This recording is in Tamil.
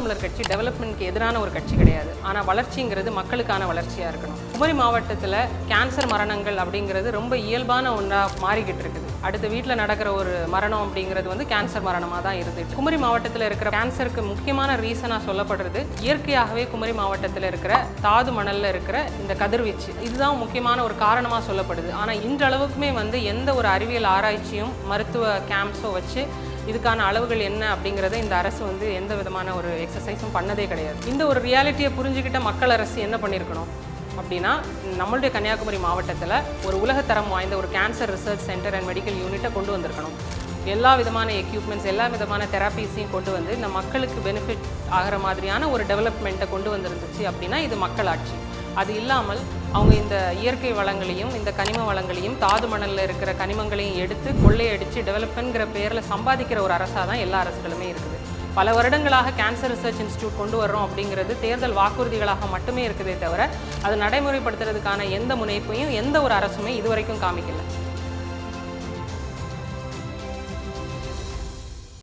தமிழர் கட்சி டெவலப்மெண்ட்க்கு எதிரான ஒரு கட்சி கிடையாது. ஆனால் வளர்ச்சிங்கிறது மக்களுக்கான வளர்ச்சியாக இருக்கணும். குமரி மாவட்டத்தில் கேன்சர் மரணங்கள் அப்படிங்கிறது ரொம்ப இயல்பான ஒன்றாக மாறிக்கிட்டு இருக்குது. அடுத்த வீட்டில் நடக்கிற ஒரு மரணம் அப்படிங்கிறது வந்து கேன்சர் மரணமாக தான் இருந்துச்சு குமரி மாவட்டத்தில் இருக்கிற கேன்சருக்கு முக்கியமான ரீசனாக சொல்லப்படுறது இயற்கையாகவே குமரி மாவட்டத்தில் இருக்கிற தாது மணலில் இருக்கிற இந்த கதிர்வீச்சு. இதுதான் முக்கியமான ஒரு காரணமாக சொல்லப்படுது. ஆனால் இன்றளவுக்குமே வந்து எந்த ஒரு அறிவியல் ஆராய்ச்சியும் மருத்துவ கேம்ப்ஸோ வச்சு இதுக்கான அளவுகள் என்ன அப்படிங்கிறத இந்த அரசு வந்து எந்த விதமான ஒரு எக்ஸசைஸும் பண்ணதே கிடையாது. இந்த ஒரு ரியாலிட்டியை புரிஞ்சுக்கிட்ட மக்கள் அரசு என்ன பண்ணியிருக்கணும் அப்படின்னா நம்மளுடைய கன்னியாகுமரி மாவட்டத்தில் ஒரு உலகத்தரம் வாய்ந்த ஒரு cancer research centre and medical யூனிட்டை கொண்டு வந்திருக்கணும். எல்லா விதமான எக்யூப்மெண்ட்ஸ் எல்லா விதமான தெராப்பீஸையும் கொண்டு வந்து இந்த மக்களுக்கு பெனிஃபிட் ஆகிற மாதிரியான ஒரு டெவலப்மெண்ட்டை கொண்டு வந்திருந்துச்சு அப்படின்னா இது மக்களாட்சி அது இல்லாமல் அவங்க இந்த இயற்கை வளங்களையும் இந்த கனிம வளங்களையும் தாது மணலில் இருக்கிற கனிமங்களையும் எடுத்து கொள்ளையடித்து டெவலப்மெண்ட்ங்கிற பேரில் சம்பாதிக்கிற ஒரு அரசாக தான் எல்லா அரசுகளுமே இருக்குது. பல வருடங்களாக கேன்சர் ரிசர்ச் இன்ஸ்டியூட் கொண்டு வர்றோம் அப்படிங்கிறது தேர்தல் வாக்குறுதிகளாக மட்டுமே இருக்குதே தவிர அது நடைமுறைப்படுத்துறதுக்கான எந்த முனைப்பையும் எந்த ஒரு அரசுமே இதுவரைக்கும் காமிக்கல.